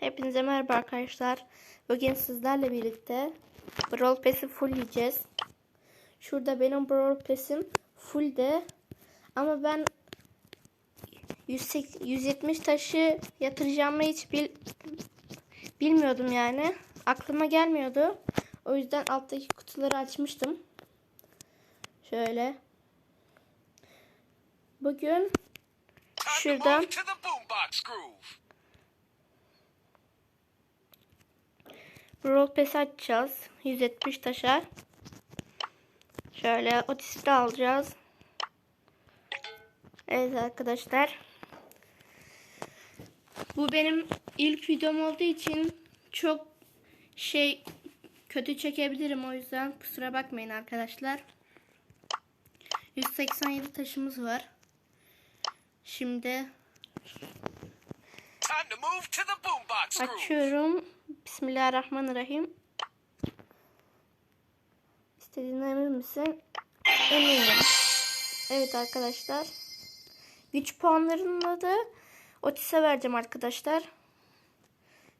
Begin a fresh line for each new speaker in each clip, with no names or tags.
Hepinize merhaba arkadaşlar. Bugün sizlerle birlikte Brawl Pass'i fullleyeceğiz. Şurada benim Brawl Pass'im full de ama ben 180 170 taşı yatıracağımı hiç bil, bilmiyordum yani. Aklıma gelmiyordu. O yüzden alttaki kutuları açmıştım. Şöyle. Bugün şuradan Brawl Pass açacağız. 170 taşa. Şöyle otisi de alacağız. Evet arkadaşlar. Bu benim ilk videom olduğu için çok şey kötü çekebilirim o yüzden kusura bakmayın arkadaşlar. 187 taşımız var. Şimdi. Açıyorum. Bismillahirrahmanirrahim. İstediğine emin misin? Eminim. Evet arkadaşlar. Güç puanlarını da Otis'e vereceğim arkadaşlar.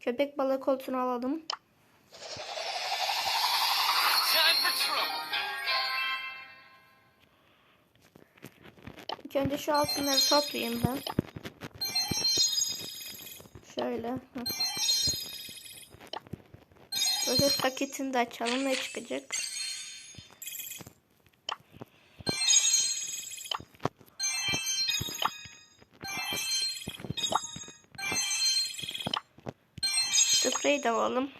Köpek balığı koltuğunu alalım. İlk önce şu altınları toplayayım ben. Şöyle. hı. Böyle paketini de açalım. Ne çıkacak? Spreyi de alalım.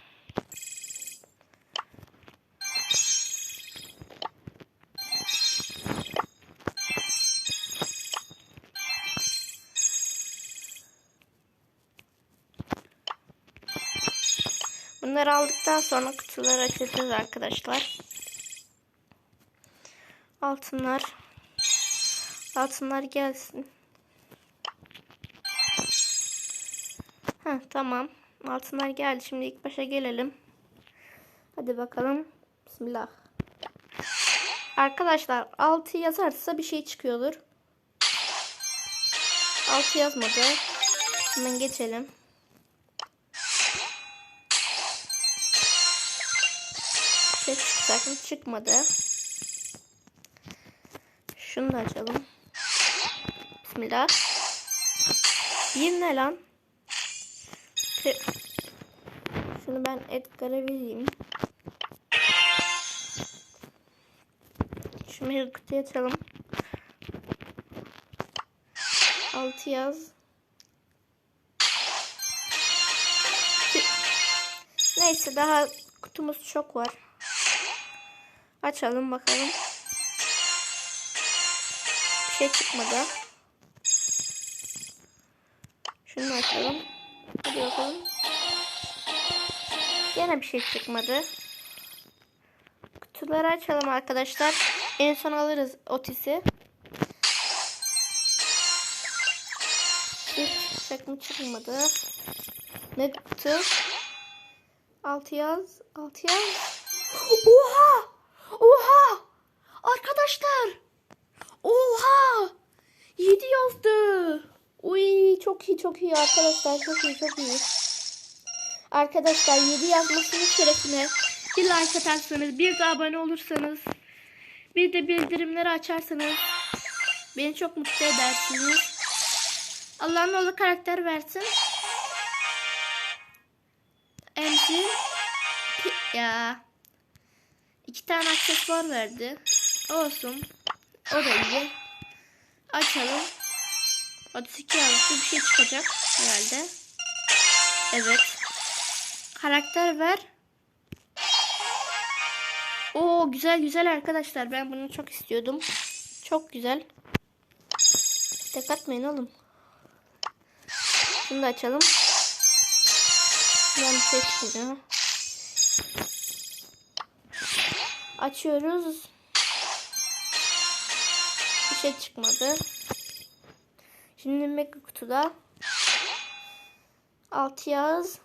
Bunları aldıktan sonra kutuları açacağız arkadaşlar. Altınlar. Altınlar gelsin. Ha tamam. Altınlar geldi. Şimdi ilk başa gelelim. Hadi bakalım. Bismillah. Arkadaşlar 6 yazarsa bir şey çıkıyordur. 6 yazmadı. Hemen geçelim. Ses sakın çıkmadı. Şunu da açalım. Bismillah. Bir ne lan? Şunu ben Edgar'a vereyim. Şunu bir kutuya açalım. Altı yaz. Neyse daha kutumuz çok var. Açalım bakalım. Bir şey çıkmadı. Şunu açalım. Hadi bakalım. Yine bir şey çıkmadı. Kutuları açalım arkadaşlar. En son alırız Otis'i. Hiç çıkacak mı çıkmadı. Ne kutu? Altı yaz. Altı yaz. Oha! Oha! Arkadaşlar! Oha! 7 yazdı. Uy çok iyi çok iyi arkadaşlar. Çok iyi çok iyi. Arkadaşlar 7 yazmasının şerefine bir like atarsanız, bir de abone olursanız, bir de bildirimleri açarsanız beni çok mutlu edersiniz. Allah'ın oğlu karakter versin. Emzi ya iki tane aksesuar verdi. Olsun. O da iyi. Açalım. 32 yazısı bir şey çıkacak herhalde. Evet. Karakter ver. Oo güzel güzel arkadaşlar. Ben bunu çok istiyordum. Çok güzel. Tek oğlum. Şunu da açalım. Yan bir şey. Açıyoruz. Bir şey çıkmadı. Şimdi mega kutuda 6 yaz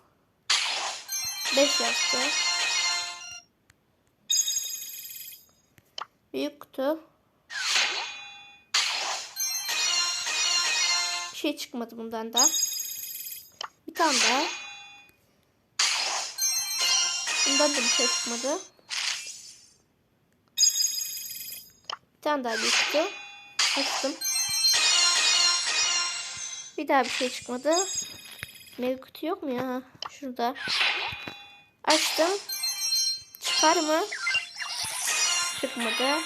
5 yazdı. Büyük kutu. Bir şey çıkmadı bundan da. Bir tane daha. Bundan da bir şey çıkmadı. Tane daha kutu. Açtım. Bir daha bir şey çıkmadı. Mega kutu yok mu ya? Şurada. Açtım. Çıkar mı? Çıkmadı.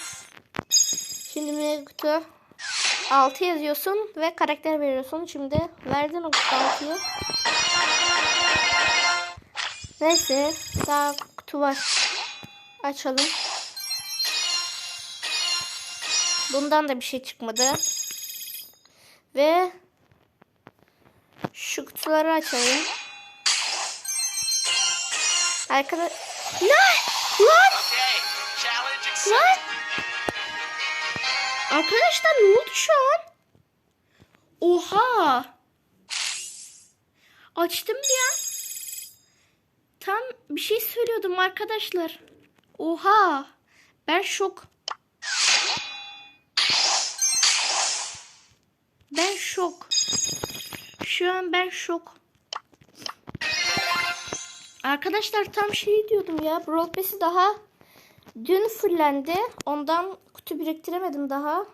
Şimdi mega kutu 6 yazıyorsun ve karakter veriyorsun. Şimdi verdin o 6'yı. Neyse daha kutu var. Açalım. Bundan da bir şey çıkmadı. Ve şu kutuları açalım. Arkadaş... Lan!
Accepted.
Lan! Arkadaşlar ne oldu şu an? Oha! Açtım bir an. Tam bir şey söylüyordum arkadaşlar. Oha! Ben şok. Ben şok. Şu an ben şok. Arkadaşlar tam şey diyordum ya. Pass'i daha dün fırlendi. Ondan kutu biriktiremedim daha.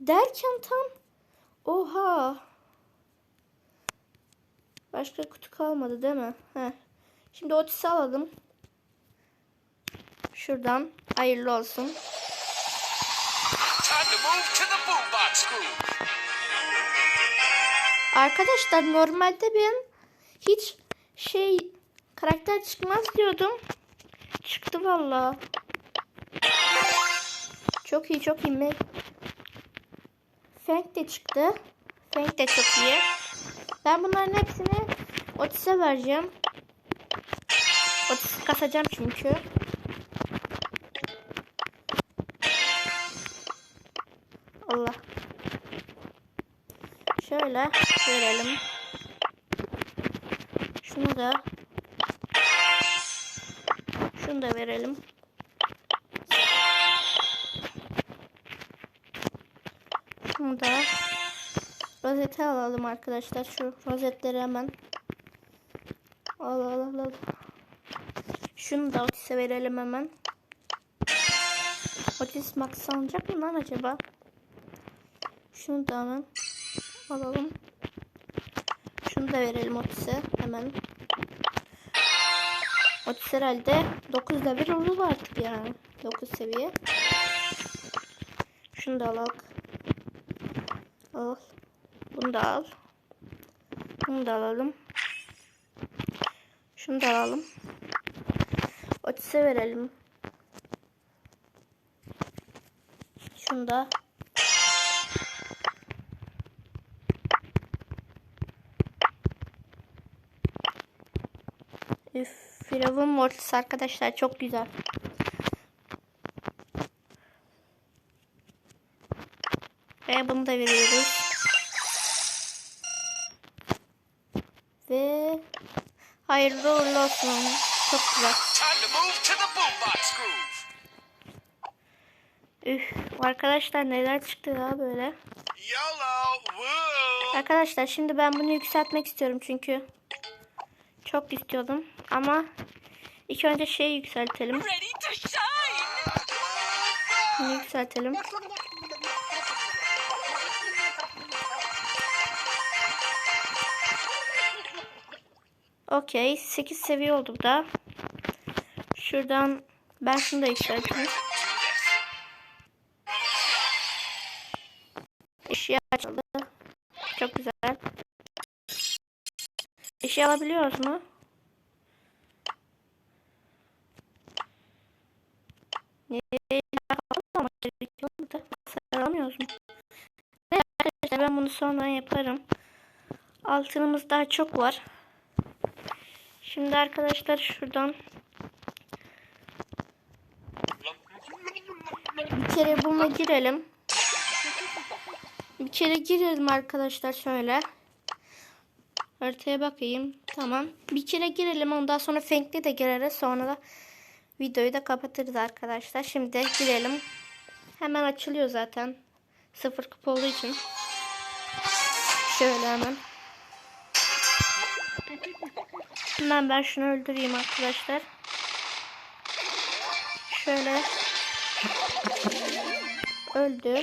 Derken tam oha. Başka kutu kalmadı değil mi? Heh. Şimdi Otis'i alalım. Şuradan hayırlı olsun. Arkadaşlar normalde ben hiç şey karakter çıkmaz diyordum. Çıktı valla. Çok iyi çok iyi. Fenk de çıktı. Fenk de çok iyi. Ben bunların hepsini Otis'e vereceğim. Otis'i kasacağım çünkü. Şöyle verelim. Şunu da şunu da verelim. Şunu da rozete alalım arkadaşlar. Şu rozetleri hemen al al al. al. Şunu da Otis'e verelim hemen. Otis Max alacak mı lan acaba? Şunu da hemen alalım. Şunu da verelim Otis'e hemen. Otis herhalde 9 level olur artık yani. 9 seviye. Şunu da alalım. Al. Bunu da al. Bunu da alalım. Şunu da alalım. Otis'e verelim. Şunu da. Firavun Mortis arkadaşlar çok güzel. Ve bunu da veriyoruz. Ve hayırlı uğurlu olsun. Çok güzel. Üf, arkadaşlar neler çıktı ya böyle. Arkadaşlar şimdi ben bunu yükseltmek istiyorum çünkü çok istiyordum ama ilk önce şeyi yükseltelim. Bunu yükseltelim. Okey 8 seviye oldu bu da. Şuradan ben şunu da yükselteyim. Eşya açıldı. Çok güzel. Eşya alabiliyoruz mu? Ne? Ama gerekiyor mu da? Alamıyoruz mu? Ne arkadaşlar ben bunu sonra yaparım. Altınımız daha çok var. Şimdi arkadaşlar şuradan bir kere buna girelim. Bir kere girelim arkadaşlar şöyle. Haritaya bakayım. Tamam. Bir kere girelim ondan sonra Fank'le de gireriz. Sonra da videoyu da kapatırız arkadaşlar. Şimdi girelim. Hemen açılıyor zaten. Sıfır kupa olduğu için. Şöyle hemen. Hemen ben şunu öldüreyim arkadaşlar. Şöyle. Öldü.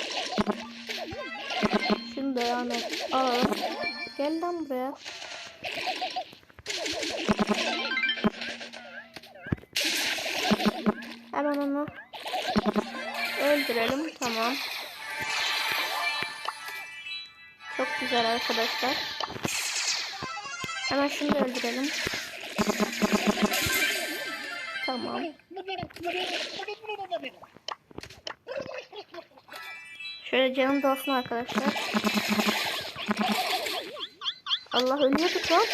Şunu da Ahmet al. Gel lan buraya. Hemen onu öldürelim. Tamam. Çok güzel arkadaşlar. Hemen şunu da öldürelim. Tamam. Şöyle canım da olsun arkadaşlar. Allah ölüyorduk lan.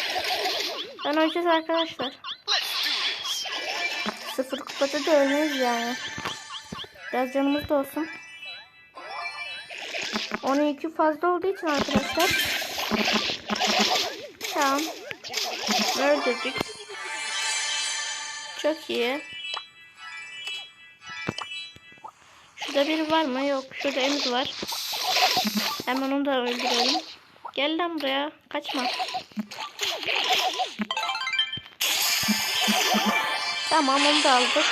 Ben öleceğiz arkadaşlar. Sıfır kupada da ölmeyiz yani. Biraz canımız da olsun. Onun yükü fazla olduğu için arkadaşlar. Tamam. Öldürdük. Çok iyi. Şurada biri var mı? Yok. Şurada Emir var. Hemen onu da öldürelim. Gel lan buraya. Kaçma. Tamam onu da aldık.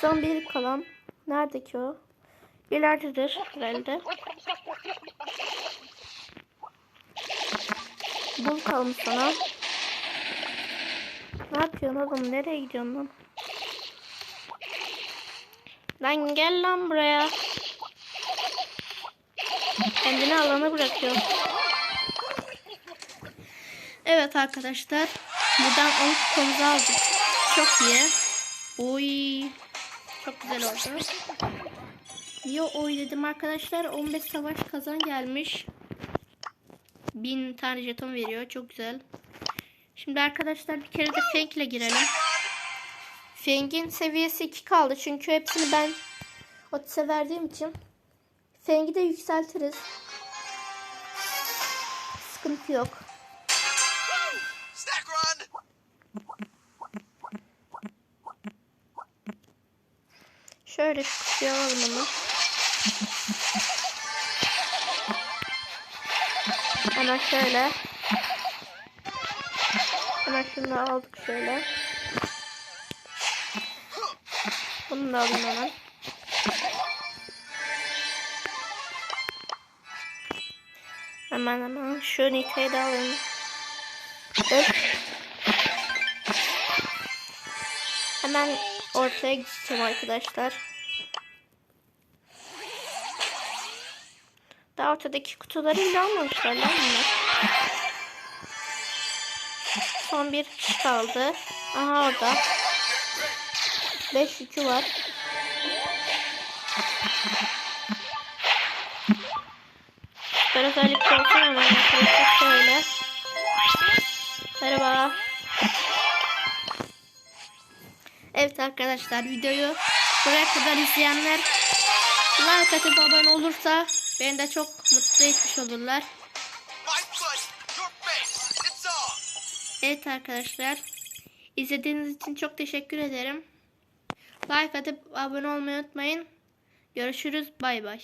Son bir kalan. Nerede ki o? İleridedir herhalde. Bul kalmış sana. Ne yapıyorsun oğlum? Nereye gidiyorsun lan? Lan gel lan buraya. Kendini alana bırakıyor. Evet arkadaşlar. Buradan 10 kupamızı aldık. Çok iyi. Oy. Çok güzel oldu. Niye oy dedim arkadaşlar. 15 savaş kazan gelmiş. 1000 tane jeton veriyor. Çok güzel. Şimdi arkadaşlar bir kere de Feng ile girelim. Feng'in seviyesi 2 kaldı. Çünkü hepsini ben Otis'e verdiğim için. Feng'i de yükseltiriz. Sıkıntı yok. Şöyle alalım onu. Hemen şöyle. Hemen şunu aldık şöyle. Bunu da alayım hemen. Hemen hemen şu nitayı da alayım. Evet. Hemen ortaya gideceğim arkadaşlar. Daha ortadaki kutuları bile almamışlar lan bunlar. Son bir kaldı. Aha orada. 5 yükü var. Süper özellik olsun hemen arkadaşlar şöyle. Merhaba. Evet arkadaşlar videoyu buraya kadar izleyenler like atıp abone olursa beni de çok mutlu etmiş olurlar. Evet arkadaşlar izlediğiniz için çok teşekkür ederim. Like atıp abone olmayı unutmayın. Görüşürüz bay bay.